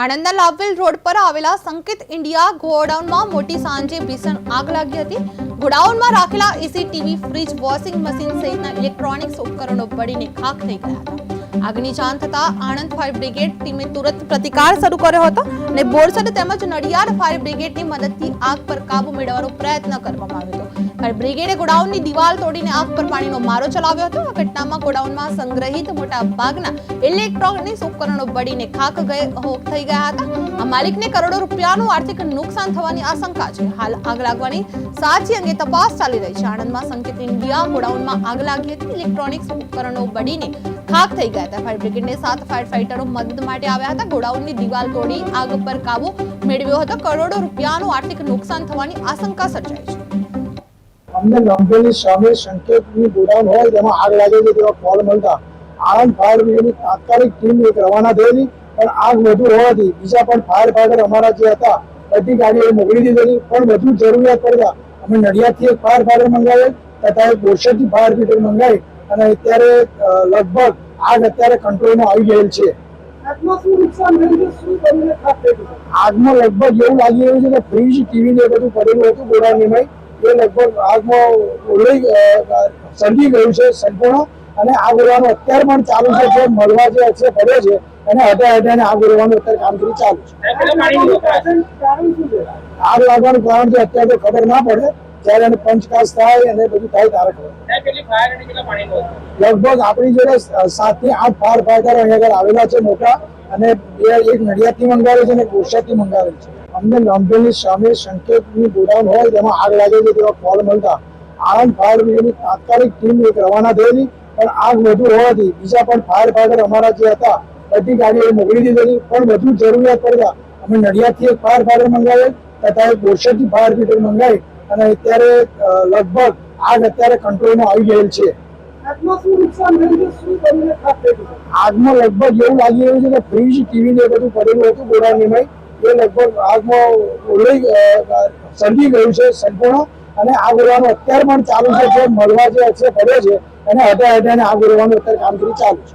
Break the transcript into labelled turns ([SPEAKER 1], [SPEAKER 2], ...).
[SPEAKER 1] આણંદના Labhvel road પર આવેલા સંકેત ઇન્ડિયા ગોડાઉનમાં મોટી સાંજે ભીષણ આગ લાગી હતી. ગોડાઉનમાં રાખેલા AC TV fridge washing machine સહિતના ઇલેક્ટ્રોનિક્સ ઉપકરણો બળીને ખાખ થઈ ગયા હતા. આગની જાણ થતાં આણંદ ફાયર બ્રિગેડ ટીમે તુરંત પ્રતિકાર શરૂ કર્યો હતો અને બોરસદ તેમજ નડિયાદ ફાયર બ્રિગેડની મદદથી આગ પર કાબુ મેળવવાનો પ્રયત્ન કરવામાં આવ્યો હતો. ફાયર બ્રિગેડે ગોડાઉનની દિવાલ તોડીને આગ પર પાણીનો મારો ચલાવ્યો હતો. આ ઘટનામાં ગોડાઉનમાં સંગ્રહિત મોટા ભાગના ઇલેક્ટ્રોનિક્સ ઉપકરણો બળીને હોક થઈ ગયા હતા. આ માલિકને કરોડો રૂપિયાનું આર્થિક નુકસાન થવાની આશંકા છે. હાલ આગ લાગવાની સાચી અંગે તપાસ ચાલી રહી છે. આણંદમાં સંકેત ઇન્ડિયા ગોડાઉનમાં આગ લાગી હતી. ઇલેક્ટ્રોનિક્સ ઉપકરણો બળીને ખાખ થઈ ગયા હતા. ફાયર બ્રિગેડને સાત ફાયર ફાઇટરો મદદ માટે આવ્યા હતા. ગોડાઉનની દિવાલ તોડી આગ પર કાબુ મેળવ્યો હતો. કરોડો રૂપિયાનું આર્થિક નુકસાન થવાની આશંકા સર્જાઈ છે.
[SPEAKER 2] અમને લંબેલી સામે સંકેતની ગોડાઉન હોય તેમાં આગ લાગેલી તેવા કોલ મળતા આણંદ ફાયર બ્રિગેડની તાત્કાલિક ટીમ એક રવાના થયેલી, પણ આગ વધુ હોવાથી બીજા પણ ફાયર ફાઈટર અમારા જે હતા, બધી ગાડીઓ મોકલી દીધેલી. પણ વધુ જરૂરિયાત પડતા અમે નડિયાદથી એક ફાયર ફાઈટર મંગાવે તથા એક બોરસદથી ફાયર બ્રિગેડ મંગાવી અને અત્યારે લગભગ આગ અત્યારે કંટ્રોલમાં આવી ગયેલ છે. આગમાં લગભગ એવું લાગી રહ્યું છે કે ફ્રીજ ટીવી ને બધું પડેલું હતું ગોડાઉનની એ લગભગ આગમાં ઓલરેડી સળગી ગયું છે સંપૂર્ણ. અને આગ ઓલવાનું અત્યારે પણ ચાલુ છે જે મળવા જે છે પડ્યો છે એને હટા હટાને આગ ઓલવાનું અત્યારે કામગીરી ચાલુ છે. આગ લાગવાનું કારણ છે? અત્યારે ખબર ના પડે. જ્યારે એને પંચકાશ થાય અને બધું થાય ત્યારે ખબર. લગભગ આપણી જોડે સાતથી આઠ ફાયર ફાઈટર અહીં આગળ આવેલા છે મોટા અને બે એક નડિયાદથી મંગાવે છે અને એક મંગાવે છે. અમને લંબેલી સામે સંકેતની ગોડાઉન હોય તેમાં આગ લાગે છે તેવા કોલ મળતા. આણંદ ફાયર બ્રિગેડની તાત્કાલિક ટીમ એક રવાના થયેલી પણ આગ વધુ હોવાથી બીજા પણ ફાયર ફાઈટર અમારા જે હતા બધી ગાડીઓ મોકલી દીધેલી પણ વધુ જરૂરિયાત પડતા અમે નડિયાદથી એક ફાયર ફાઈટર મંગાવે તથા એક બોરસદથી ફાયર ફાઈટર મંગાવી અને અત્યારે લગભગ આગ અત્યારે કંટ્રોલમાં આવી ગયેલ છે. આગમાં લગભગ એવું લાગી રહ્યું છે કે ફ્રીજ ટીવી ને બધું પડેલું હતું ગોડાઉનની એ લગભગ આગમાં ઓલરેડી સળગી ગયું છે સંપૂર્ણ. અને આગ ઓલવાનું અત્યારે પણ ચાલુ છે જે મળવા જે છે પડ્યો છે એને હટા હટાને આગ ઓલવાનું અત્યારે કામગીરી ચાલુ છે.